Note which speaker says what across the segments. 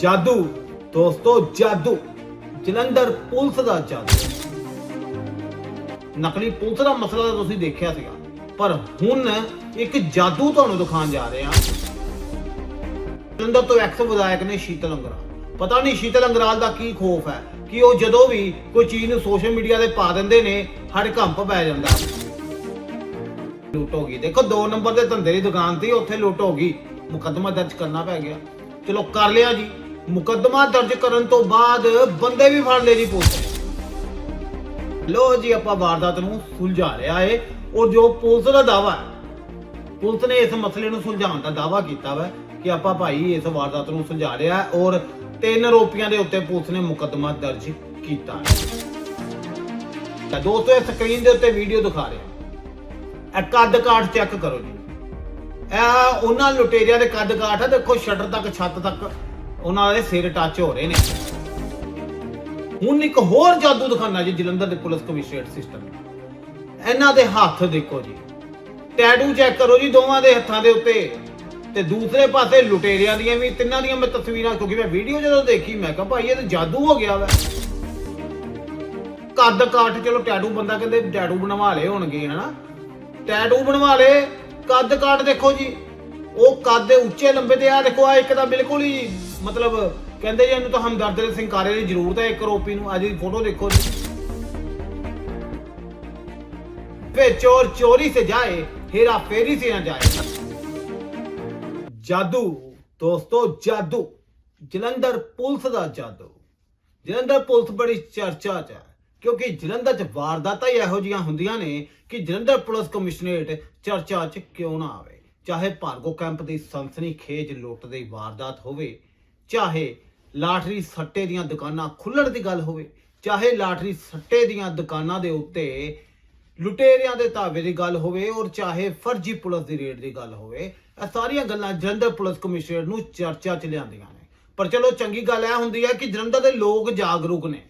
Speaker 1: ਜਾਦੂ। ਦੋਸਤੋ, ਜਾਦੂ। ਜਲੰਧਰ ਪੁਲਿਸ ਦਾ ਜਾਦੂ। ਨਕਲੀ ਪੁਲਿਸ ਦਾ ਮਸਲਾ ਤਾਂ ਤੁਸੀਂ ਦੇਖਿਆ ਸੀਗਾ। ਪਰ ਹੁਣ ਇੱਕ ਜਾਦੂ ਤੁਹਾਨੂੰ ਦਿਖਾਉਣ ਜਾ ਰਹੇ ਹਾਂ। ਜਲੰਧਰ ਤੋਂ ਐਕਸ ਵਿਧਾਇਕ ਨੇ ਸ਼ੀਤਲ ਅੰਗਰਾਲ। ਪਤਾ ਨਹੀਂ ਸ਼ੀਤਲ ਅੰਗਰਾਲ ਦਾ ਕੀ ਖੋਫ ਹੈ, ਕਿ ਉਹ ਜਦੋਂ ਵੀ ਕੋਈ ਚੀਜ਼ ਨੂੰ ਸੋਸ਼ਲ ਮੀਡੀਆ ਤੇ ਪਾ ਦਿੰਦੇ ਨੇ ਹੜਕੰਪ ਪੈ ਜਾਂਦਾ। ਲੁੱਟ ਹੋ ਗਈ। ਦੇਖੋ 2 ਨੰਬਰ ਦੇ ਧੰਦੇ ਦੀ ਦੁਕਾਨ ਸੀ ਉੱਥੇ ਲੁੱਟ ਹੋ ਗਈ। ਮੁਕੱਦਮਾ ਦਰਜ ਕਰਨਾ ਪੈ ਗਿਆ। ਚਲੋ, ਕਰ ਲਿਆ ਜੀ। ਮੁਕੱਦਮਾ ਦਰਜ ਕਰਨ ਤੋਂ ਬਾਅਦ ਬੰਦੇ ਵੀ ਫੜ ਲਏ ਜੀ ਪੁਲਿਸ ਨੇ। ਲੋ ਜੀ, ਆਪਾਂ ਵਾਰਦਾਤ ਨੂੰ ਸੁਲਝਾ ਲਿਆ ਏ ਔਰ ਜੋ ਪੁਲਿਸ ਦਾ ਦਾਵਾ ਹੈ, ਪੁਲਿਸ ਨੇ ਇਸ ਮਸਲੇ ਨੂੰ ਸੁਲਝਾਉਣ ਦਾ ਦਾਵਾ ਕੀਤਾ ਵਾ ਕਿ ਆਪਾਂ ਭਾਈ ਇਸ ਵਾਰਦਾਤ ਨੂੰ ਸੁਲਝਾ ਲਿਆ ਔਰ ਤਿੰਨ ਆਰੋਪੀਆਂ ਦੇ ਉੱਤੇ ਪੁਲਿਸ ਨੇ ਮੁਕੱਦਮਾ ਦਰਜ ਕੀਤਾ ਤਾਂ ਦੋਸਤੋ, ਇਹ ਸਕਰੀਨ ਦੇ ਉੱਤੇ ਵੀਡੀਓ ਦਿਖਾ ਰਿਹਾ। ਇਹ ਕੱਦ ਕਾਠ ਚੈੱਕ ਕਰੋ ਜੀ। ਇਹ ਉਹਨਾਂ ਲੁਟੇਰਿਆਂ ਦੇ ਕੱਦ ਕਾਠ ਆ, ਦੇਖੋ, ਸ਼ਟਰ ਤੱਕ, ਛੱਤ ਤੱਕ। ਉਹਨਾਂ ਦੇ ਸਿਰ ਟੱਚ ਹੋ ਰਹੇ ਨੇ। ਹੁਣ ਇੱਕ ਹੋਰ ਜਾਦੂ ਦਿਖਾਣਾ ਜੀ, ਜਲੰਧਰ ਦੇ ਪੁਲਿਸ ਕਮਿਸ਼ਨਰੇਟ ਸਿਸਟਮ। ਇਹਨਾਂ ਦੇ ਹੱਥ ਦੇਖੋ ਜੀ। ਟੈਟੂ ਚੈੱਕ ਕਰੋ ਜੀ ਦੋਵਾਂ ਦੇ ਹੱਥਾਂ ਦੇ ਉੱਤੇ। ਤੇ ਦੂਸਰੇ ਪਾਸੇ ਲੁਟੇਰਿਆਂ ਦੀਆਂ ਵੀ, ਤਿੰਨਾਂ ਦੀਆਂ ਮੈਂ ਤਸਵੀਰਾਂ, ਕਿਉਂਕਿ ਮੈਂ ਵੀਡੀਓ ਜਦੋਂ ਦੇਖੀ, ਮੈਂ ਕਿਹਾ ਭਾਈ ਇਹ ਤਾਂ ਜਾਦੂ ਹੋ ਗਿਆ ਵਾ। ਕੱਦ ਕਾਠ, ਚਲੋ ਟੈਟੂ ਬੰਦਾ ਕਹਿੰਦੇ ਟੈਟੂ ਬਣਵਾ ਲਏ ਹੋਣਗੇ, ਹਨਾ। ਟੈਟੂ ਬਣਵਾ ਲਏ, ਕੱਦ ਕਾਠ ਦੇਖੋ ਜੀ। ਉਹ ਕੱਦ ਦੇ ਉੱਚੇ, ਲੰਬੇ ਤੇ ਆ ਦੇਖੋ ਆ ਇੱਕ ਤਾਂ ਬਿਲਕੁਲ ਹੀ ਮਤਲਬ ਕਹਿੰਦੇ ਜੀ ਇਹਨੂੰ ਤਾਂ ਹਮਦਰਦ ਸਿੰਘ ਕਾਰੇ ਦੀ ਜ਼ਰੂਰਤ ਹੈ, ਇੱਕ ਆਰੋਪੀ ਨੂੰ। ਅੱਜ ਦੀ ਫੋਟੋ ਦੇਖੋ ਜੀ। ਵੇ ਚੋਰ ਚੋਰੀ ਸੇ ਜਾਏ, ਹੀਰਾ ਫੇਰੀ ਸੇ ਨਾ ਜਾਏ। ਜਾਦੂ, ਦੋਸਤੋ, ਜਾਦੂ। ਜਲੰਧਰ ਪੁਲਿਸ ਦਾ ਜਾਦੂ। ਜਲੰਧਰ ਪੁਲਿਸ ਬੜੀ ਚਰਚਾ 'ਚ ਹੈ, ਕਿਉਂਕਿ ਜਲੰਧਰ 'ਚ ਵਾਰਦਾਤਾਂ ਹੀ ਇਹੋ ਜੀਆਂ ਹੁੰਦੀਆਂ ਨੇ ਕਿ ਜਲੰਧਰ ਪੁਲਿਸ ਕਮਿਸ਼ਨਰੇਟ ਚਰਚਾ 'ਚ ਕਿਉਂ ਨਾ ਆਵੇ। ਚਾਹੇ ਭਾਰਗੋ ਕੈਂਪ ਦੀ ਸੰਸਨੀ ਖੇਜ ਲੁੱਟ ਦੀ ਵਾਰਦਾਤ ਹੋਵੇ ਚਾਹੇ ਲਾਟਰੀ ਸੱਟੇ ਦੀਆਂ ਦੁਕਾਨਾਂ ਖੁੱਲਣ ਦੀ ਗੱਲ ਹੋਵੇ, ਚਾਹੇ ਲਾਟਰੀ ਸੱਟੇ ਦੀਆਂ ਦੁਕਾਨਾਂ ਦੇ ਉੱਤੇ ਲੁਟੇਰਿਆਂ ਦੇ ਧਾਵੇ ਦੀ ਗੱਲ ਹੋਵੇ ਔਰ ਚਾਹੇ ਫਰਜ਼ੀ ਪੁਲਿਸ ਦੀ ਰੇਡ ਦੀ ਗੱਲ ਹੋਵੇ, ਇਹ ਸਾਰੀਆਂ ਗੱਲਾਂ ਜਲੰਧਰ ਪੁਲਿਸ ਕਮਿਸ਼ਨਰ ਨੂੰ ਚਰਚਾ 'ਚ ਲਿਆਂਦੀਆਂ ਨੇ। ਪਰ ਚਲੋ ਚੰਗੀ ਗੱਲ ਇਹ ਹੁੰਦੀ ਹੈ ਕਿ ਜਲੰਧਰ ਦੇ ਲੋਕ ਜਾਗਰੂਕ ਨੇ।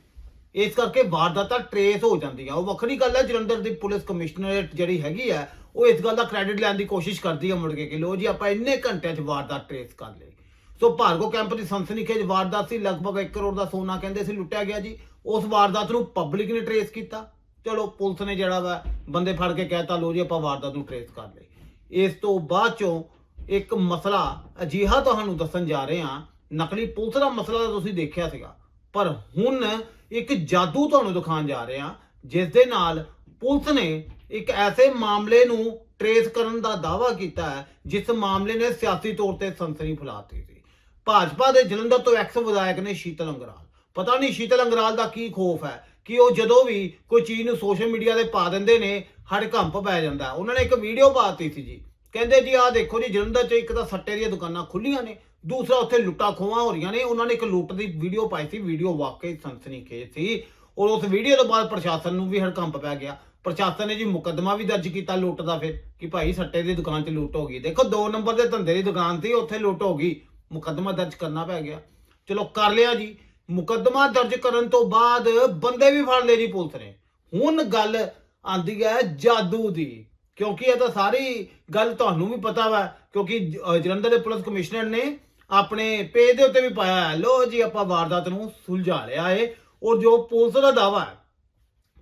Speaker 1: ਇਸ ਕਰਕੇ ਵਾਰਦਾਤਾਂ ਟਰੇਸ ਹੋ ਜਾਂਦੀਆਂ। ਉਹ ਵੱਖਰੀ ਗੱਲ ਹੈ, ਜਲੰਧਰ ਦੀ ਪੁਲਿਸ ਕਮਿਸ਼ਨਰੇਟ ਜਿਹੜੀ ਹੈਗੀ ਹੈ, ਉਹ ਇਸ ਗੱਲ ਦਾ ਕ੍ਰੈਡਿਟ ਲੈਣ ਦੀ ਕੋਸ਼ਿਸ਼ ਕਰਦੀ ਹੈ ਮੁੜ ਕੇ ਕਿ ਲੋ ਜੀ, ਆਪਾਂ ਇੰਨੇ ਘੰਟਿਆਂ 'ਚ ਵਾਰਦਾਤ ਟਰੇਸ ਕਰ ਲਈ। ਸੋ ਭਾਰਗੋ ਕੈਂਪ ਦੀ ਸੰਸਨੀਖੇਜ ਵਾਰਦਾਤ ਸੀ, ਲਗਭਗ 1 ਕਰੋੜ ਦਾ ਸੋਨਾ ਕਹਿੰਦੇ ਸੀ ਲੁੱਟਿਆ ਗਿਆ ਜੀ। ਉਸ ਵਾਰਦਾਤ ਨੂੰ ਪਬਲਿਕ ਨੇ ਟਰੇਸ ਕੀਤਾ। ਚਲੋ ਪੁਲਿਸ ਨੇ ਜਿਹੜਾ ਵਾ ਬੰਦੇ ਫੜ ਕੇ ਕਹਿਤਾ ਲੋ ਜੀ ਆਪਾਂ ਵਾਰਦਾਤ ਨੂੰ ਟਰੇਸ ਕਰ ਲਈ। ਇਸ ਤੋਂ ਬਾਅਦ ਚੋਂ ਇੱਕ ਮਸਲਾ ਅਜੀਹਾ ਤੁਹਾਨੂੰ ਦੱਸਣ ਜਾ ਰਹੇ ਹਾਂ, ਨਕਲੀ ਪੁਲਿਸ ਦਾ ਮਸਲਾ ਤਾਂ ਤੁਸੀਂ ਦੇਖਿਆ ਸੀਗਾ। ਪਰ ਹੁਣ ਇੱਕ ਜਾਦੂ ਤੁਹਾਨੂੰ ਦਿਖਾਉਣ ਜਾ ਰਹੇ ਹਾਂ, ਜਿਸ ਦੇ ਨਾਲ ਪੁਲਿਸ ਨੇ ਇੱਕ ਐਸੇ ਮਾਮਲੇ ਨੂੰ ਟਰੇਸ ਕਰਨ ਦਾ ਦਾਅਵਾ ਕੀਤਾ ਹੈ, ਜਿਸ ਮਾਮਲੇ ਨੇ ਸਿਆਸੀ ਤੌਰ ਤੇ ਸੰਸਨੀ ਫੈਲਾਤੀ ਸੀ। ਭਾਜਪਾ ਦੇ ਜਲੰਧਰ ਤੋਂ ਐਕਸ ਵਿਧਾਇਕ ਨੇ ਸ਼ੀਤਲ ਅੰਗਰਾਲ। ਪਤਾ ਨਹੀਂ ਸ਼ੀਤਲ ਅੰਗਰਾਲ ਦਾ ਕੀ ਖੋਫ ਹੈ ਕਿ ਉਹ ਜਦੋਂ ਵੀ ਕੋਈ ਚੀਜ਼ ਨੂੰ ਸੋਸ਼ਲ ਮੀਡੀਆ ਤੇ ਪਾ ਦਿੰਦੇ ਨੇ, ਹੜਕੰਪ ਪੈ ਜਾਂਦਾ ਉਹਨਾਂ ਨੇ ਇੱਕ ਵੀਡੀਓ ਪਾਤੀ ਸੀ ਜੀ। ਕਹਿੰਦੇ ਜੀ, ਆਹ ਦੇਖੋ ਜੀ, ਜਲੰਧਰ 'ਚ ਇੱਕ ਤਾਂ ਸੱਟੇ ਦੀਆਂ ਦੁਕਾਨਾਂ ਖੁੱਲੀਆਂ ਨੇ, ਦੂਸਰਾ ਉੱਥੇ ਲੁੱਟਾਂ ਖੋਹਾਂ ਹੋ ਰਹੀਆਂ ਨੇ। ਉਹਨਾਂ ਨੇ ਇੱਕ ਲੁੱਟ ਦੀ ਵੀਡੀਓ ਪਾਈ ਸੀ ਵੀਡੀਓ ਵਾਕਈ ਸੰਸਨੀ ਸਨਸਨੀਖੇਜ ਸੀ। ਔਰ ਉਸ ਵੀਡੀਓ ਤੋਂ ਬਾਅਦ ਪ੍ਰਸ਼ਾਸਨ ਨੂੰ ਵੀ ਹੜਕੰਪ ਪੈ ਗਿਆ। ਪ੍ਰਸ਼ਾਸਨ ਨੇ ਜੀ ਮੁਕੱਦਮਾ ਵੀ ਦਰਜ ਕੀਤਾ ਲੁੱਟ ਦਾ ਫਿਰ, ਕਿ ਭਾਈ ਸੱਟੇ ਦੀ ਦੁਕਾਨ 'ਚ ਲੁੱਟ ਹੋ ਗਈ। ਦੇਖੋ 2 ਨੰਬਰ ਦੇ ਧੰਦੇ ਦੀ ਦੁਕਾਨ ਸੀ, ਉੱਥੇ ਲੁੱਟ ਹੋ ਗਈ। ਮੁਕੱਦਮਾ ਦਰਜ ਕਰਨਾ ਪੈ ਗਿਆ। ਚਲੋ ਕਰ ਲਿਆ ਜੀ। ਮੁਕੱਦਮਾ ਦਰਜ ਕਰਨ ਤੋਂ ਬਾਅਦ ਬੰਦੇ ਵੀ ਫੜ ਲਏ ਜੀ ਪੁਲਿਸ ਨੇ। ਹੁਣ ਗੱਲ ਆਂਦੀ ਹੈ ਜਾਦੂ ਦੀ। ਕਿਉਂਕਿ ਇਹ ਤਾਂ ਸਾਰੀ ਗੱਲ ਤੁਹਾਨੂੰ ਵੀ ਪਤਾ ਵਾ, ਕਿਉਂਕਿ ਜਲੰਧਰ ਦੇ ਪੁਲਿਸ ਕਮਿਸ਼ਨਰ ਨੇ ਆਪਣੇ ਪੇਜ ਦੇ ਉੱਤੇ ਵੀ ਪਾਇਆ ਹੈ ਲੋ ਜੀ ਆਪਾਂ ਵਾਰਦਾਤ ਨੂੰ ਸੁਲਝਾ ਲਿਆ ਏ। ਔਰ ਜੋ ਪੁਲਿਸ ਦਾ ਦਾਵਾ ਹੈ,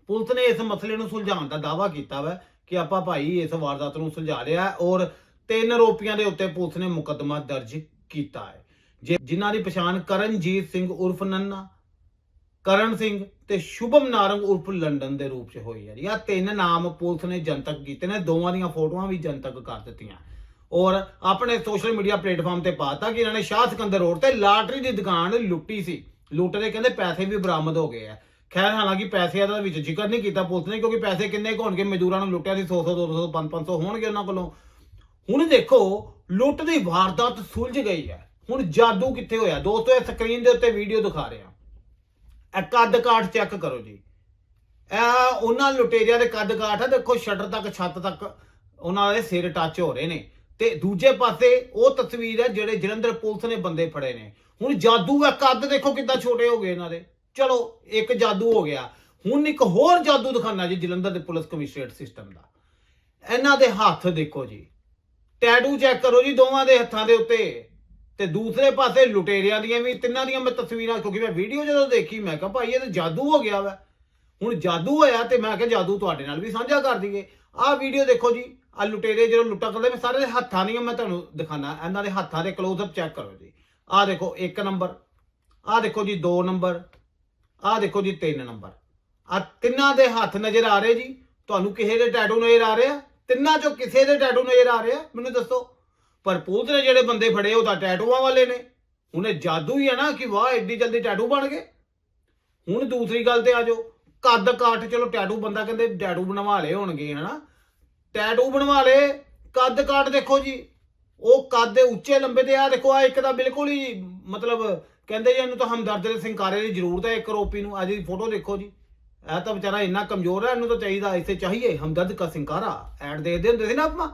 Speaker 1: ਪੁਲਿਸ ਨੇ ਇਸ ਮਸਲੇ ਨੂੰ ਸੁਲਝਾਉਣ ਦਾ ਦਾਵਾ ਕੀਤਾ ਵਾ ਕਿ ਆਪਾਂ ਭਾਈ ਇਸ ਵਾਰਦਾਤ ਨੂੰ ਸੁਲਝਾ ਲਿਆ। ਔਰ ਤਿੰਨ ਆਰੋਪੀਆਂ ਦੇ ਉੱਤੇ ਪੁਲਿਸ ਨੇ ਮੁਕੱਦਮਾ ਦਰਜ ਕੀਤਾ ਹੈ। ਜੇ- ਜਿਨ੍ਹਾਂ ਦੀ ਪਛਾਣ ਕਰਨਜੀਤ ਸਿੰਘ ਉਰਫ ਨੰਨਾ, ਕਰਨ ਸਿੰਘ ਤੇ ਸ਼ੁਭਮ ਨਾਰੰਗ ਉਰਫ ਲੰਡਨ ਦੇ ਰੂਪ 'ਚ ਹੋਈ ਹੈ। ਇਹ ਤਿੰਨ ਨਾਮ ਪੁਲਿਸ ਨੇ ਜਨਤਕ ਕੀਤੇ ਨੇ। ਦੋਵਾਂ ਦੀਆਂ ਫੋਟੋਆਂ ਵੀ ਜਨਤਕ ਕਰ ਦਿੱਤੀਆਂ। ਔਰ ਆਪਣੇ ਸੋਸ਼ਲ ਮੀਡੀਆ ਪਲੇਟਫਾਰਮ ਤੇ ਪਾਤਾ ਕਿ ਇਹਨਾਂ ਨੇ ਸ਼ਾਹ ਸਿਕੰਦਰ ਰੋਡ ਤੇ ਲਾਟਰੀ ਦੀ ਦੁਕਾਨ ਲੁੱਟੀ ਸੀ। ਲੁੱਟਦੇ ਕਹਿੰਦੇ ਪੈਸੇ ਵੀ ਬਰਾਮਦ ਹੋ ਗਏ ਆ। ਖੈਰ, ਹਾਲਾਂਕਿ ਪੈਸੇ ਦਾ ਵਿੱਚ ਜ਼ਿਕਰ ਨਹੀਂ ਕੀਤਾ ਪੁਲਿਸ ਨੇ, ਕਿਉਂਕਿ ਪੈਸੇ ਕਿੰਨੇ ਕੁ ਹੋਣਗੇ? ਮਜ਼ਦੂਰਾਂ ਨੂੰ ਲੁੱਟਿਆ ਸੀ 100 100 200 500 500 ਹੋਣਗੇ ਉਹਨਾਂ ਕੋਲੋਂ। ਹੁਣ ਦੇਖੋ, ਲੁੱਟ ਦੀ ਵਾਰਦਾਤ ਸੁਲਝ ਗਈ ਹੈ। ਹੁਣ ਜਾਦੂ ਕਿੱਥੇ ਹੋਇਆ? ਦੋਸਤੋ, ਇਹ ਸਕਰੀਨ ਦੇ ਉੱਤੇ ਵੀਡੀਓ ਦਿਖਾ ਰਿਹਾ। ਇਹ ਕੱਦ ਕਾਠ ਚੈੱਕ ਕਰੋ ਜੀ। ਇਹ ਉਹਨਾਂ ਲੁਟੇਰਿਆਂ ਦੇ ਕੱਦ ਕਾਠ ਆ, ਦੇਖੋ ਸ਼ਟਰ ਤੱਕ, ਛੱਤ ਤੱਕ ਉਹਨਾਂ ਦੇ ਸਿਰ ਟੱਚ ਹੋ ਰਹੇ ਨੇ। ਤੇ ਦੂਜੇ ਪਾਸੇ ਉਹ ਤਸਵੀਰ ਹੈ ਜਿਹੜੇ ਜਲੰਧਰ ਪੁਲਿਸ ਨੇ ਬੰਦੇ ਫੜੇ ਨੇ। ਹੁਣ ਜਾਦੂ ਹੈ ਕੱਦ ਦੇਖੋ ਕਿੱਦਾਂ ਛੋਟੇ ਹੋ ਗਏ ਇਹਨਾਂ ਦੇ। ਚਲੋ, ਇੱਕ ਜਾਦੂ ਹੋ ਗਿਆ। ਹੁਣ ਇੱਕ ਹੋਰ ਜਾਦੂ ਦਿਖਾਣਾ ਜੀ ਜਲੰਧਰ ਦੇ ਪੁਲਿਸ ਕਮਿਸ਼ਨਰੇਟ ਸਿਸਟਮ ਦਾ। ਇਹਨਾਂ ਦੇ ਹੱਥ ਦੇਖੋ ਜੀ। ਟੈਟੂ ਚੈੱਕ ਕਰੋ ਜੀ ਦੋਵਾਂ ਦੇ ਹੱਥਾਂ ਦੇ ਉੱਤੇ। ਤੇ ਦੂਸਰੇ ਪਾਸੇ ਲੁਟੇਰਿਆਂ ਦੀਆਂ ਵੀ, ਤਿੰਨਾਂ ਦੀਆਂ ਮੈਂ ਤਸਵੀਰਾਂ, ਕਿਉਂਕਿ ਮੈਂ ਵੀਡੀਓ ਜਦੋਂ ਦੇਖੀ, ਮੈਂ ਕਿਹਾ ਭਾਈ ਇਹ ਤਾਂ ਜਾਦੂ ਹੋ ਗਿਆ ਵਾ। ਹੁਣ ਜਾਦੂ ਹੋਇਆ ਤੇ ਮੈਂ ਕਿਹਾ ਜਾਦੂ ਤੁਹਾਡੇ ਨਾਲ ਵੀ ਸਾਂਝਾ ਕਰ ਦਈਏ। ਆਹ ਵੀਡੀਓ ਦੇਖੋ ਜੀ ਆ ਲੁਟੇਰੇ ਜਦੋਂ ਲੁੱਟਾ ਕਰਦੇ, ਮੈਂ ਸਾਰੇ ਦੇ ਹੱਥਾਂ ਦੀਆਂ ਮੈਂ ਤੁਹਾਨੂੰ ਦਿਖਾਣਾ ਇਹਨਾਂ ਦੇ ਹੱਥਾਂ ਦੇ ਕਲੋਜ਼-ਅਪ ਚੈੱਕ ਕਰੋ ਜੀ। ਆਹ ਦੇਖੋ 1 ਨੰਬਰ ਆਹ ਦੇਖੋ ਜੀ 2 ਨੰਬਰ ਆਹ ਦੇਖੋ ਜੀ 3 ਨੰਬਰ ਆ ਤਿੰਨਾਂ ਦੇ ਹੱਥ ਨਜ਼ਰ ਆ ਰਹੇ ਜੀ। ਤੁਹਾਨੂੰ ਕਿਸੇ ਦੇ ਟੈਟੂ ਨਜ਼ਰ ਆ ਰਿਹਾ ਤਿੰਨਾਂ ਚੋਂ ਕਿਸੇ ਦੇ ਟੈਟੂ ਨਜ਼ਰ ਆ ਰਿਹਾ, ਮੈਨੂੰ ਦੱਸੋ। ਪਰ ਪੁਲਿਸ ਨੇ ਜਿਹੜੇ ਬੰਦੇ ਫੜੇ, ਉਹ ਤਾਂ ਟੈਟੂਆਂ ਵਾਲੇ ਨੇ। ਉਹਨੇ ਜਾਦੂ ਹੀ ਹੈ ਨਾ ਕਿ ਵਾਹ ਐਡੀ ਜਲਦੀ ਟੈਟੂ ਬਣ ਗਏ। ਹੁਣ ਦੂਸਰੀ ਗੱਲ ਤੇ ਆ ਜਾਓ। ਕੱਦ ਕਾਠ, ਚਲੋ ਟੈਟੂ ਬੰਦਾ ਕਹਿੰਦੇ ਟੈਟੂ ਬਣਵਾ ਲਏ ਹੋਣਗੇ, ਹਨਾ। ਟੈਟੂ ਬਣਵਾ ਲਏ, ਕੱਦ ਕਾਠ ਦੇਖੋ ਜੀ। ਉਹ ਕੱਦ ਦੇ ਉੱਚੇ, ਲੰਬੇ ਤੇ ਆ ਦੇਖੋ ਆ ਇੱਕ ਤਾਂ ਬਿਲਕੁਲ ਹੀ, ਮਤਲਬ ਕਹਿੰਦੇ ਜੀ ਇਹਨੂੰ ਤਾਂ ਹਮਦਰਦ ਦੇ ਸਿੰਕਾਰੇ ਦੀ ਜ਼ਰੂਰਤ ਹੈ, ਇੱਕ ਰੋਪੀ ਨੂੰ। ਅੱਜ ਦੀ ਫੋਟੋ ਦੇਖੋ ਜੀ। ਇਹ ਤਾਂ ਵਿਚਾਰਾ ਇੰਨਾ ਕਮਜ਼ੋਰ ਹੈ ਇਹਨੂੰ ਤਾਂ ਚਾਹੀਦਾ ਇਸੇ ਚਾਹੀਏ, ਹਮਦਰਦ ਕਾ ਸਿੰਕਾਰਾ। ਐਡ ਦੇਖਦੇ ਹੁੰਦੇ ਸੀ ਨਾ ਆਪਾਂ?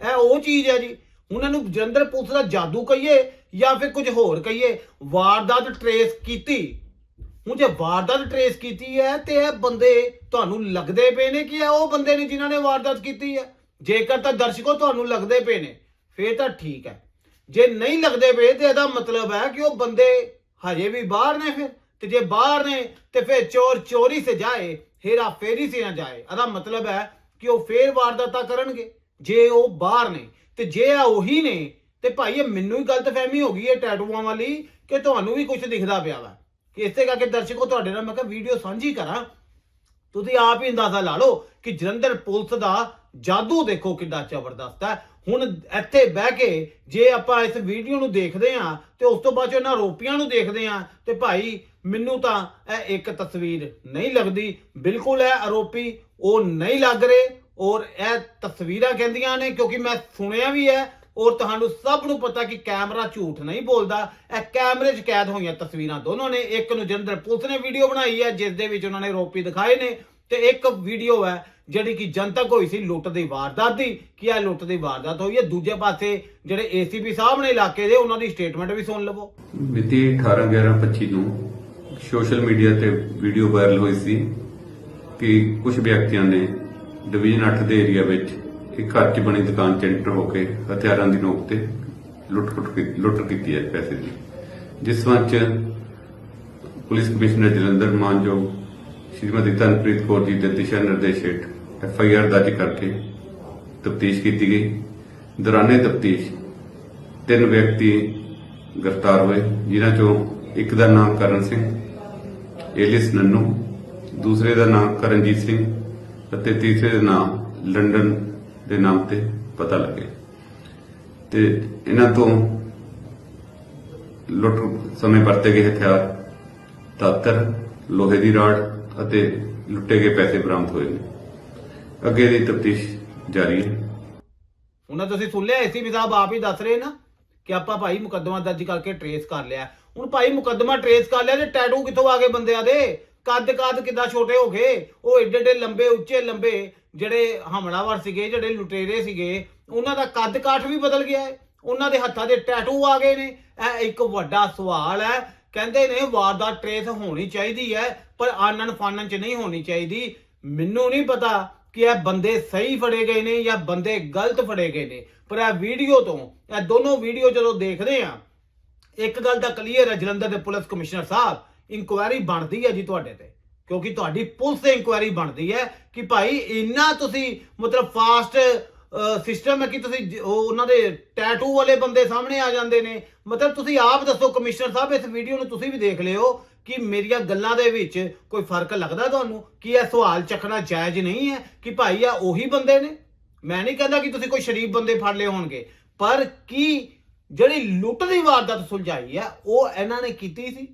Speaker 1: ਇਹ ਉਹ ਚੀਜ਼ ਹੈ ਜੀ। ਹੁਣ ਇਹਨੂੰ ਜਲੰਧਰ ਪੁਲਿਸ ਦਾ ਜਾਦੂ ਕਹੀਏ ਜਾਂ ਫਿਰ ਕੁਝ ਹੋਰ ਕਹੀਏ, ਵਾਰਦਾਤ ਟਰੇਸ ਕੀਤੀ। ਹੁਣ ਜੇ ਵਾਰਦਾਤ ਟਰੇਸ ਕੀਤੀ ਹੈ ਤੇ ਇਹ ਬੰਦੇ ਤੁਹਾਨੂੰ ਲੱਗਦੇ ਪਏ ਨੇ ਕਿ ਇਹ ਉਹ ਬੰਦੇ ਨੇ ਜਿਨ੍ਹਾਂ ਨੇ ਵਾਰਦਾਤ ਕੀਤੀ ਹੈ ਜੇਕਰ ਤਾਂ ਦਰਸ਼ਕੋ ਤੁਹਾਨੂੰ ਲੱਗਦੇ ਪਏ ਨੇ, ਫੇਰ ਤਾਂ ਠੀਕ ਹੈ ਜੇ ਨਹੀਂ ਲੱਗਦੇ ਪਏ, ਤੇ ਇਹਦਾ ਮਤਲਬ ਹੈ ਕਿ ਉਹ ਬੰਦੇ ਹਜੇ ਵੀ ਬਾਹਰ ਨੇ ਫਿਰ। ਤੇ ਜੇ ਬਾਹਰ ਨੇ, ਤੇ ਫਿਰ ਚੋਰ ਚੋਰੀ ਸੇ ਜਾਏ, ਹੇਰਾ ਫੇਰੀ ਸੇ ਨਾ ਜਾਏ। ਇਹਦਾ ਮਤਲਬ ਹੈ ਕਿ ਉਹ ਫੇਰ ਵਾਰਦਾਤਾਂ ਕਰਨਗੇ। ਜੇ ਉਹ ਬਾਹਰ ਨੇ, ਤੇ ਜੇ ਆ ਉਹੀ ਨੇ, ਤੇ ਭਾਈ ਇਹ ਮੈਨੂੰ ਹੀ ਗਲਤਫਹਿਮੀ ਹੋ ਗਈ ਹੈ ਟੈਟੂਆਂ ਵਾਲੀ, ਕਿ ਤੁਹਾਨੂੰ ਵੀ ਕੁਝ ਦਿਖਦਾ ਪਿਆ ਵਾ। ਕਿ ਇਸੇ ਕਰਕੇ ਦਰਸ਼ਕੋ ਤੁਹਾਡੇ ਨਾਲ ਮੈਂ ਕਿਹਾ ਵੀਡੀਓ ਸਾਂਝੀ ਕਰਾਂ। ਤੁਸੀਂ ਆਪ ਹੀ ਅੰਦਾਜ਼ਾ ਲਾ ਲਓ ਕਿ ਜਲੰਧਰ ਪੁਲਿਸ ਦਾ ਜਾਦੂ ਦੇਖੋ ਕਿੰਨਾ ਜ਼ਬਰਦਸਤ ਹੈ। ਹੁਣ ਇੱਥੇ ਬਹਿ ਕੇ ਜੇ ਆਪਾਂ ਇਸ ਵੀਡੀਓ ਨੂੰ ਦੇਖਦੇ ਹਾਂ, ਤੇ ਉਸ ਤੋਂ ਬਾਅਦ 'ਚੋਂ ਇਹਨਾਂ ਆਰੋਪੀਆਂ ਨੂੰ ਦੇਖਦੇ ਹਾਂ, ਤੇ ਭਾਈ ਮੈਨੂੰ ਤਾਂ ਇਹ ਇੱਕ ਤਸਵੀਰ ਨਹੀਂ ਲੱਗਦੀ। ਬਿਲਕੁਲ ਇਹ ਆਰੋਪੀ ਉਹ ਨਹੀਂ ਲੱਗ ਰਹੇ ਔਰ ਇਹ ਤਸਵੀਰਾਂ ਕਹਿੰਦੀਆਂ ਨੇ, ਕਿਉਂਕਿ ਮੈਂ ਸੁਣਿਆ ਵੀ ਹੈ ਔਰ ਤੁਹਾਨੂੰ ਸਭ ਨੂੰ ਪਤਾ ਕਿ ਕੈਮਰਾ ਝੂਠ ਨਹੀਂ ਬੋਲਦਾ। ਇਹ ਕੈਮਰੇ 'ਚ ਕੈਦ ਹੋਈਆਂ ਤਸਵੀਰਾਂ ਦੋਨੋਂ ਨੇ। ਇੱਕ ਨੂੰ ਜਲੰਧਰ ਪੁਲਿਸ ਨੇ ਵੀਡੀਓ ਬਣਾਈ ਹੈ, ਜਿਸ ਦੇ ਵਿੱਚ ਉਹਨਾਂ ਨੇ ਆਰੋਪੀ ਦਿਖਾਏ ਨੇ। ਤੇ ਇੱਕ ਵੀਡੀਓ ਹੈ, ਜਿਹੜੀ ਕਿ ਜਨਤਕ ਹੋਈ ਸੀ ਲੁੱਟ ਦੀ ਵਾਰਦਾਤ ਦੀ, ਕਿ ਇਹ ਲੁੱਟ ਦੀ ਵਾਰਦਾਤ ਹੋਈ ਹੈ। ਦੂਜੇ ਪਾਸੇ ਜਿਹੜੇ ਏਸੀਪੀ ਸਾਹਿਬ ਨੇ ਇਲਾਕੇ ਦੇ, ਉਹਨਾਂ ਦੀ ਸਟੇਟਮੈਂਟ ਵੀ ਸੁਣ ਲਵੋ।
Speaker 2: ਮਿਤੀ 18/11/25 ਨੂੰ ਸੋਸ਼ਲ ਮੀਡੀਆ ਤੇ ਵੀਡੀਓ ਵਾਇਰਲ ਹੋਈ ਸੀ ਕਿ ਕੁਝ ਵਿਅਕਤੀਆਂ ਨੇ ਡਿਵੀਜ਼ਨ 8 ਦੇ ਏਰੀਆ ਵਿੱਚ ਇੱਕ ਘਰ 'ਚ ਬਣੀ ਦੁਕਾਨ 'ਚ ਐਂਟਰ ਹੋ ਕੇ ਹਥਿਆਰਾਂ ਦੀ ਨੋਕ ਤੇ ਲੁੱਟ-ਖੁੱਟ ਲੁੱਟ ਕੀਤੀ ਹੈ ਪੈਸੇ ਦੀ। ਜਿਸ ਵਿੱਚ ਪੁਲਿਸ ਕਮਿਸ਼ਨਰ ਜਲੰਧਰ ਮਾਨਯੋਗ ਸ਼੍ਰੀਮਤੀ ਤਨਪ੍ਰੀਤ ਕੌਰ ਜੀ ਦੇ ਦਿਸ਼ਾ ਨਿਰਦੇਸ਼ ਹੇਠ ਐਫ ਆਈ ਆਰ ਦਰਜ ਕਰਕੇ ਤਫਤੀਸ਼ ਕੀਤੀ ਗਈ। ਦੌਰਾਨੇ ਤਫਤੀਸ਼ ਤਿੰਨ ਵਿਅਕਤੀ ਗ੍ਰਿਫਤਾਰ ਹੋਏ, ਜਿਨ੍ਹਾਂ ਚੋਂ ਇੱਕ ਦਾ ਨਾਮ ਕਰਨ ਸਿੰਘ ਏਲਿਸ ਨੰਨੂ। ਦੂਸਰੇ ਦਾ ਨਾਮ ਕਰਨਜੀਤ ਸਿੰਘ ਅਤੇ ਤੀਸਰੇ ਦਾ ਨਾਮ ਲੰਡਨ ਦੇ ਨਾਮ ਤੇ ਪਤਾ ਲੱਗੇ। ਤੇ ਇਹਨਾਂ ਤੋਂ ਲੁੱਟ ਸਮੇਂ ਵਰਤੇ ਗਏ ਹਥਿਆਰ, ਦਾਤਰ, ਲੋਹੇ ਦੀ ਰਾਡ ਅਤੇ ਲੁੱਟੇ ਗਏ ਪੈਸੇ ਬਰਾਮਦ ਹੋਏ ਨੇ। ਅੱਗੇ ਦੀ ਤਫਤੀਸ਼ ਜਾਰੀ ਹੈ।
Speaker 1: ਉਹਨਾਂ ਤੁਸੀਂ ਸੁਣ ਲਿਆ ਏਸੀਪੀ ਸਾਹਿਬ ਆਪ ਹੀ ਦੱਸ ਰਹੇ ਨਾ ਕਿ ਆਪਾਂ ਭਾਈ ਮੁਕੱਦਮਾ ਦਰਜ ਕਰਕੇ ਟਰੇਸ ਕਰ ਲਿਆ। ਹੁਣ ਭਾਈ ਮੁਕੱਦਮਾ ਟਰੇਸ ਕਰ ਲਿਆ ਤੇ ਟੈਟੂ ਕਿੱਥੋਂ ਆ ਗਏ ਬੰਦਿਆਂ ਦੇ? ਕੱਦ ਕੱਦ ਕਿੱਦਾਂ ਛੋਟੇ ਹੋ ਗਏ? ਉਹ ਏਡੇ ਏਡੇ ਲੰਬੇ, ਉੱਚੇ ਲੰਬੇ ਜਿਹੜੇ ਹਮਲਾਵਰ ਸੀਗੇ, ਜਿਹੜੇ ਲੁਟੇਰੇ ਸੀਗੇ, ਉਹਨਾਂ ਦਾ ਕੱਦ ਕਾਠ ਵੀ ਬਦਲ ਗਿਆ ਹੈ। ਉਹਨਾਂ ਦੇ ਹੱਥਾਂ ਦੇ ਟੈਟੂ ਆ ਗਏ ਨੇ। ਇਹ ਇੱਕ ਵੱਡਾ ਸਵਾਲ ਹੈ। ਕਹਿੰਦੇ ਨੇ ਵਾਰਦਾਤ ਟਰੇਸ ਹੋਣੀ ਚਾਹੀਦੀ ਹੈ, ਪਰ ਆਨਨ ਫਾਨਨ ਚ ਨਹੀਂ ਹੋਣੀ ਚਾਹੀਦੀ। ਮੈਨੂੰ ਨਹੀਂ ਪਤਾ ਕਿ ਇਹ ਬੰਦੇ ਸਹੀ ਫੜੇ ਗਏ ਨੇ ਜਾਂ ਬੰਦੇ ਗਲਤ ਫੜੇ ਗਏ ਨੇ। ਪਰ ਇਹ ਵੀਡੀਓ ਤੋਂ, ਇਹ ਦੋਨੋਂ ਵੀਡੀਓ ਜਦੋਂ ਦੇਖਦੇ ਆ ਇੱਕ ਗੱਲ ਤਾਂ ਕਲੀਅਰ ਹੈ, ਜਲੰਧਰ ਦੇ ਪੁਲਿਸ ਕਮਿਸ਼ਨਰ ਸਾਹਿਬ ਇਨਕੁਆਇਰੀ ਬਣਦੀ ਹੈ ਜੀ ਤੁਹਾਡੇ ਤੇ। ਕਿਉਂਕਿ ਤੁਹਾਡੀ ਪੁਲਿਸ ਤੇ ਇਨਕੁਆਇਰੀ ਬਣਦੀ ਹੈ ਕਿ ਭਾਈ ਇੰਨਾ ਤੁਸੀਂ ਮਤਲਬ ਫਾਸਟ ਸਿਸਟਮ ਹੈ ਕਿ ਤੁਸੀਂ ਉਹਨਾਂ ਦੇ ਟੈਟੂ ਵਾਲੇ ਬੰਦੇ ਸਾਹਮਣੇ ਆ ਜਾਂਦੇ ਨੇ। ਮਤਲਬ ਤੁਸੀਂ ਆਪ ਦੱਸੋ, ਕਮਿਸ਼ਨਰ ਸਾਹਿਬ, ਇਸ ਵੀਡੀਓ ਨੂੰ ਤੁਸੀਂ ਵੀ ਦੇਖ ਲਿਓ ਕਿ ਮੇਰੀਆਂ ਗੱਲਾਂ ਦੇ ਵਿੱਚ ਕੋਈ ਫ਼ਰਕ ਲੱਗਦਾ ਤੁਹਾਨੂੰ? ਕਿ ਇਹ ਸਵਾਲ ਚੱਕਣਾ ਜਾਇਜ਼ ਨਹੀਂ ਹੈ ਕਿ ਭਾਈ ਆ ਉਹੀ ਬੰਦੇ ਨੇ? ਮੈਂ ਨਹੀਂ ਕਹਿੰਦਾ ਕਿ ਤੁਸੀਂ ਕੋਈ ਸ਼ਰੀਫ ਬੰਦੇ ਫੜ ਲਏ ਹੋਣਗੇ। ਪਰ ਕੀ ਜਿਹੜੀ ਲੁੱਟ ਦੀ ਵਾਰਦਾਤ ਸੁਲਝਾਈ ਹੈ ਉਹ ਇਹਨਾਂ ਨੇ ਕੀਤੀ ਸੀ।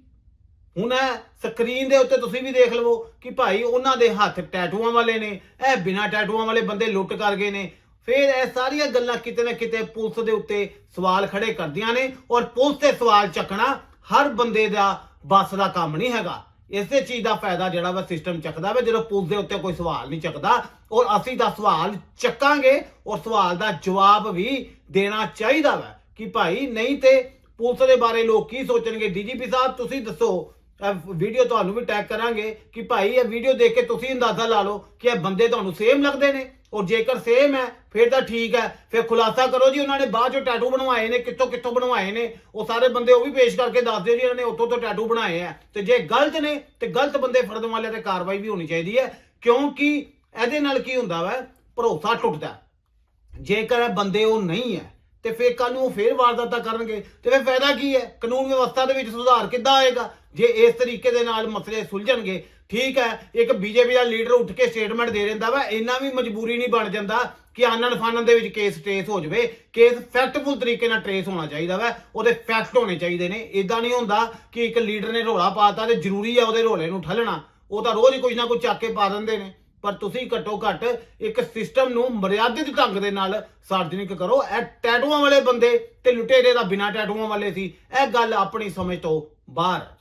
Speaker 1: ਹੁਣ ਇਹ ਸਕਰੀਨ ਦੇ ਉੱਤੇ ਤੁਸੀਂ ਵੀ ਦੇਖ ਲਵੋ ਕਿ ਭਾਈ ਉਹਨਾਂ ਦੇ ਹੱਥ ਟੈਟੂਆਂ ਵਾਲੇ ਨੇ, ਇਹ ਬਿਨਾਂ ਟੈਟੂਆਂ ਵਾਲੇ ਬੰਦੇ ਲੁੱਟ ਕਰ ਗਏ ਨੇ। ਫਿਰ ਇਹ ਸਾਰੀਆਂ ਗੱਲਾਂ ਕਿਤੇ ਨਾ ਕਿਤੇ ਪੁਲਿਸ ਦੇ ਉੱਤੇ ਸਵਾਲ ਖੜੇ ਕਰਦੀਆਂ ਨੇ ਔਰ ਪੁਲਿਸ ਤੇ ਸਵਾਲ ਚੱਕਣਾ ਹਰ ਬੰਦੇ ਦਾ ਬਸ ਦਾ ਕੰਮ ਨਹੀਂ ਹੈਗਾ। ਇਸੇ ਚੀਜ਼ ਦਾ ਫਾਇਦਾ ਜਿਹੜਾ ਵਾ ਸਿਸਟਮ ਚੱਕਦਾ ਵਾ, ਜਦੋਂ ਪੁਲਿਸ ਦੇ ਉੱਤੇ ਕੋਈ ਸਵਾਲ ਨਹੀਂ ਚੱਕਦਾ ਔਰ ਅਸੀਂ ਤਾਂ ਸਵਾਲ ਚੱਕਾਂਗੇ ਔਰ ਸਵਾਲ ਦਾ ਜਵਾਬ ਵੀ ਦੇਣਾ ਚਾਹੀਦਾ ਵਾ। ਕਿ ਭਾਈ ਨਹੀਂ ਤੇ ਪੁਲਿਸ ਦੇ ਬਾਰੇ ਲੋਕ ਕੀ ਸੋਚਣਗੇ? ਡੀਜੀਪੀ ਸਾਹਿਬ, ਤੁਸੀਂ ਦੱਸੋ। ਇਹ ਵੀਡੀਓ ਤੁਹਾਨੂੰ ਵੀ ਟੈਗ ਕਰਾਂਗੇ ਕਿ ਭਾਈ ਇਹ ਵੀਡੀਓ ਦੇਖ ਕੇ ਤੁਸੀਂ ਅੰਦਾਜ਼ਾ ਲਾ ਲਓ ਕਿ ਇਹ ਬੰਦੇ ਤੁਹਾਨੂੰ ਸੇਮ ਲੱਗਦੇ ਨੇ। ਔਰ ਜੇਕਰ ਸੇਮ ਹੈ, ਫਿਰ ਤਾਂ ਠੀਕ ਹੈ। ਫਿਰ ਖੁਲਾਸਾ ਕਰੋ ਜੀ, ਉਹਨਾਂ ਨੇ ਬਾਅਦ ਚੋਂ ਟੈਟੂ ਬਣਵਾਏ ਨੇ, ਕਿੱਥੋਂ ਕਿੱਥੋਂ ਬਣਵਾਏ ਨੇ। ਉਹ ਸਾਰੇ ਬੰਦੇ ਉਹ ਵੀ ਪੇਸ਼ ਕਰਕੇ ਦੱਸ ਦਿਓ ਜੀ, ਇਹਨਾਂ ਨੇ ਉੱਥੋਂ ਤੋਂ ਟੈਟੂ ਬਣਾਏ ਆ ਤੇ ਜੇ ਗਲਤ ਨੇ, ਤੇ ਗਲਤ ਬੰਦੇ ਫੜਨ ਵਾਲਿਆਂ ਤੇ ਕਾਰਵਾਈ ਵੀ ਹੋਣੀ ਚਾਹੀਦੀ ਹੈ। ਕਿਉਂਕਿ ਇਹਦੇ ਨਾਲ ਕੀ ਹੁੰਦਾ ਵਾ? ਭਰੋਸਾ ਟੁੱਟਦਾ। ਜੇਕਰ ਇਹ ਬੰਦੇ ਉਹ ਨਹੀਂ ਹੈ ਤੇ ਫਿਰ ਕੱਲ ਨੂੰ ਉਹ ਫੇਰ ਵਾਰਦਾਤਾਂ ਕਰਨਗੇ। ਤੇ ਫਿਰ ਫਾਇਦਾ ਕੀ ਹੈ? ਕਾਨੂੰਨ ਵਿਵਸਥਾ ਦੇ ਵਿੱਚ ਸੁਧਾਰ ਕਿੱਦਾਂ ਆਏਗਾ? ਜੇ ਇਸ ਤਰੀਕੇ ਦੇ ਨਾਲ ਮਸਲੇ ਸੁਲਝਣਗੇ, ਠੀਕ ਹੈ, ਇੱਕ ਬੀਜੇਪੀ ਦਾ ਲੀਡਰ ਉੱਠ ਕੇ ਸਟੇਟਮੈਂਟ ਦੇ ਦਿੰਦਾ ਵਾ, ਇੰਨਾ ਵੀ ਮਜਬੂਰੀ ਨਹੀਂ ਬਣ ਜਾਂਦਾ ਕਿ ਆਨਨ ਫਾਨਨ ਦੇ ਵਿੱਚ ਕੇਸ ਟ੍ਰੇਸ ਹੋ ਜਾਵੇ। ਕੇਸ ਫੈਕਟਫੁਲ ਤਰੀਕੇ ਨਾਲ ਟ੍ਰੇਸ ਹੋਣਾ ਚਾਹੀਦਾ ਵਾ, ਉਹਦੇ ਫੈਕਟ ਹੋਣੇ ਚਾਹੀਦੇ ਨੇ। ਇਦਾਂ ਨਹੀਂ ਹੁੰਦਾ ਕਿ ਇੱਕ ਲੀਡਰ ਨੇ ਰੋਲਾ ਪਾਤਾ ਤੇ ਜ਼ਰੂਰੀ ਆ ਉਹਦੇ ਰੋਲੇ ਨੂੰ ਠੱਲਣਾ। ਉਹ ਤਾਂ ਰੋਜ਼ ਹੀ ਕੁਝ ਨਾ ਕੁਝ ਚੱਕ ਕੇ ਪਾ ਦਿੰਦੇ ਨੇ। ਪਰ ਤੁਸੀਂ ਘੱਟੋ ਘੱਟ ਇੱਕ ਸਿਸਟਮ ਨੂੰ ਮਰਿਆਦਿਤ ਢੰਗ ਦੇ ਨਾਲ ਸਾਰਜਨਿਕ ਕਰੋ। ਇਹ ਟੈਟੂਆਂ ਵਾਲੇ ਬੰਦੇ ਤੇ ਲੁਟੇਰੇ ਦਾ ਬਿਨਾ ਟੈਟੂਆਂ ਵਾਲੇ ਸੀ। ਇਹ ਗੱਲ ਆਪਣੀ ਸਮਝ ਤੋਂ ਬਾਹਰ।